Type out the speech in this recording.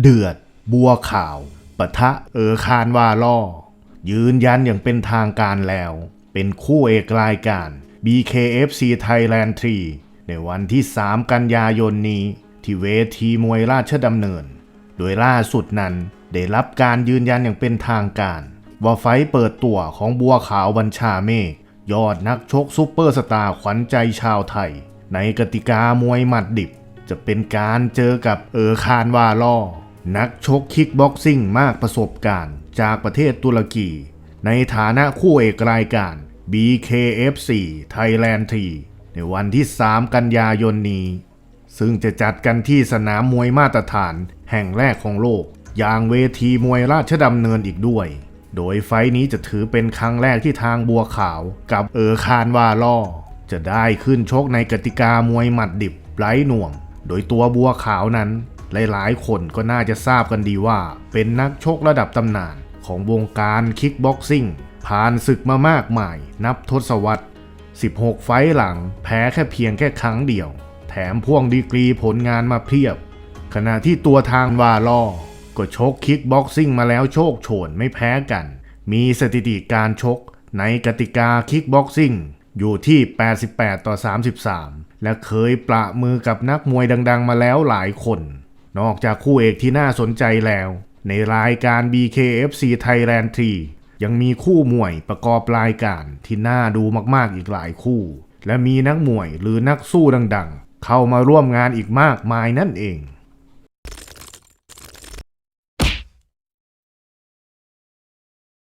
เดือด บัวขาว ปะทะเออคานวาล่อ ยืนยันอย่างเป็นทางการแล้ว เป็นคู่เอกรายการ BKFC Thailand 3 ในวันที่ 3 กันยายนนี้ ที่เวทีมวยราชดำเนิน โดยล่าสุดนั้น ได้รับการยืนยันอย่างเป็นทางการ ว่าไฟเปิดตัวของบัวขาวบัญชาเมฆยอดนักชกซูเปอร์สตาร์ขวัญใจชาวไทย ในกติกามวยหมัดดิบ จะเป็นการเจอกับเออคานวาล่อ นักชกคิกบ็อกซิ่งมากประสบการณ์จากประเทศตุรกี ในฐานะคู่เอกรายการ BKFC Thailand 3ในวันที่ 3 กันยายนนี้ ซึ่งจะจัดกันที่สนามมวยมาตรฐานแห่งแรกของโลก อย่างเวทีมวยราชดำเนินอีกด้วย โดยไฟท์นี้จะถือเป็นครั้งแรกที่ทางบัวขาวกับเออคานวาล่อ จะได้ขึ้นชกในกติกามวยหมัดดิบไร้หน่วง โดยตัวบัวขาวนั้น หลายๆ คนก็น่าจะทราบกันดีว่า เป็นนักชกระดับตำนานของวงการคิกบ็อกซิ่งผ่านศึกมามากมาย นับทศวรรษ 16 ไฟหลัง แพ้แค่เพียงแค่ครั้งเดียว แถมพ่วงดีกรีผลงานมาเพียบ ขณะที่ตัวทางวาล่อก็ชกคิกบ็อกซิ่งมาแล้วโชคโชนไม่แพ้กัน มีสถิติการชกในกติกาคิกบ็อกซิ่งอยู่ที่ 88 ต่อ 33 และเคยประมือกับนักมวยดัง ๆ มาแล้วหลายคน นอกจากคู่เอกที่น่าสนใจแล้ว ในรายการ BKFC Thailand 3 ยังมีคู่มวยประกอบรายการที่น่าดูมากๆอีกหลายคู่ และมีนักมวยหรือนักสู้ดังๆ เข้ามาร่วมงานอีกมากมายนั่นเอง